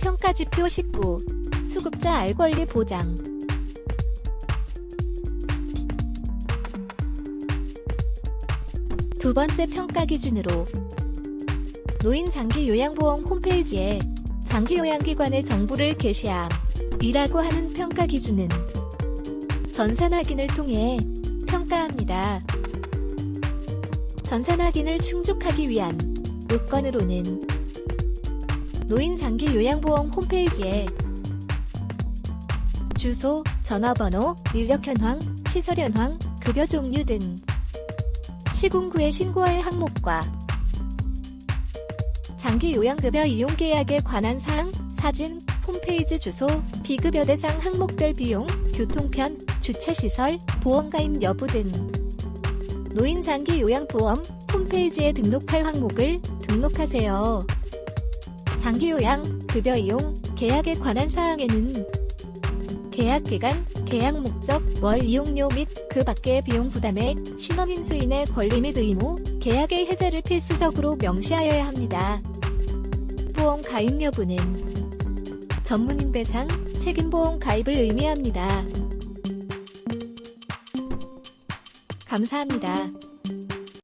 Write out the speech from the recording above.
평가지표 19. 수급자 알 권리 보장. 두 번째 평가 기준으로 노인 장기 요양보험 홈페이지에 장기 요양기관의 정보를 게시함. 이라고 하는 평가 기준은 전산 확인을 통해 평가합니다. 전산 확인을 충족하기 위한 요건으로는 노인 장기 요양보험 홈페이지에 주소, 전화번호, 인력 현황, 시설 현황, 급여 종류 등 시군구에 신고할 항목과 장기 요양급여 이용 계약에 관한 사항, 사진, 홈페이지 주소, 비급여 대상 항목별 비용, 교통편, 주차시설, 보험가입 여부 등 노인 장기 요양보험 홈페이지에 등록할 항목을 등록하세요. 장기 요양, 급여 이용, 계약에 관한 사항에는 계약 기간, 계약 목적, 월 이용료 및 그 밖의 비용 부담액, 신원 인수인의 권리 및 의무, 계약의 해제를 필수적으로 명시하여야 합니다. 보험 가입 여부는 전문인 배상, 책임보험 가입을 의미합니다. 감사합니다.